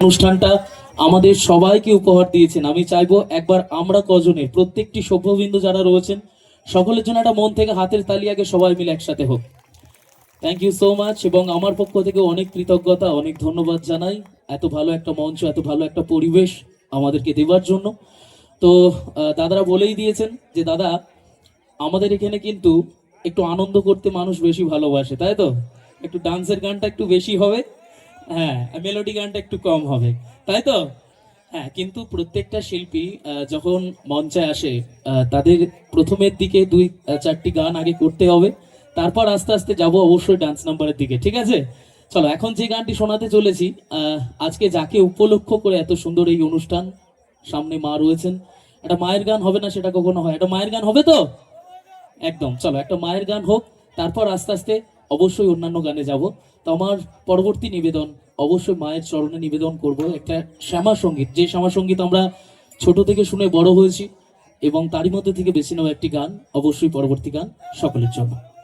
অনুষ্ঠানটা আমাদের সবাইকে উপহার দিয়েছেন। আমি চাইব একবার আমরা কজনের, প্রত্যেকটি সভ্যবিন্দু যারা রয়েছেন, সকলের জন্য একটা মন থেকে হাতের তালি আগে সবাই মিলে একসাথে হোক। থ্যাংক ইউ সো মাচ এবং আমার পক্ষ থেকে অনেক কৃতজ্ঞতা, অনেক ধন্যবাদ জানাই। এত ভালো একটা মঞ্চ, এত ভালো একটা পরিবেশ আমাদেরকে দেওয়ার জন্য। তো দাদারা বলেই দিয়েছেন যে, দাদা, আমাদের এখানে কিন্তু একটু আনন্দ করতে মানুষ বেশি ভালোবাসে, তাই তো? একটু ডান্সের গানটা একটু বেশি হবে। হ্যাঁ মেলোডি গানটা একটু কম হবে। তাই তো? হ্যাঁ কিন্তু প্রত্যেকটা শিল্পী যখন মঞ্চে আসে তাদের প্রথমের দিকে দুই চারটি গান আগে করতে হবে। তারপর আস্তে আস্তে যাব অবশ্যই ডান্স নাম্বারের দিকে, ঠিক আছে? চলো, এখন যে গানটি শোনাতে চলেছি আজকে যাকে উপলক্ষ করে এত সুন্দর এই অনুষ্ঠান, সামনে মা রয়েছেন। একটা মায়ের গান হবে না সেটা কখনো হয়? একটা মায়ের গান হবে তো? একদম, চলো, একটা মায়ের গান হোক, তারপর আস্তে আস্তে অবশ্যই অন্যান্য গানে যাব। তো আমার পরবর্তী নিবেদন, অবশ্যই মায়ের চরণে নিবেদন করব একটা শ্যামা সংগীত। যে শ্যামা সংগীত আমরা ছোট থেকে শুনে বড় হয়েছি এবং তারই মধ্যে থেকে বেছে নেওয়া একটি গান, অবশ্যই পরবর্তী গান, সকলের জন্য।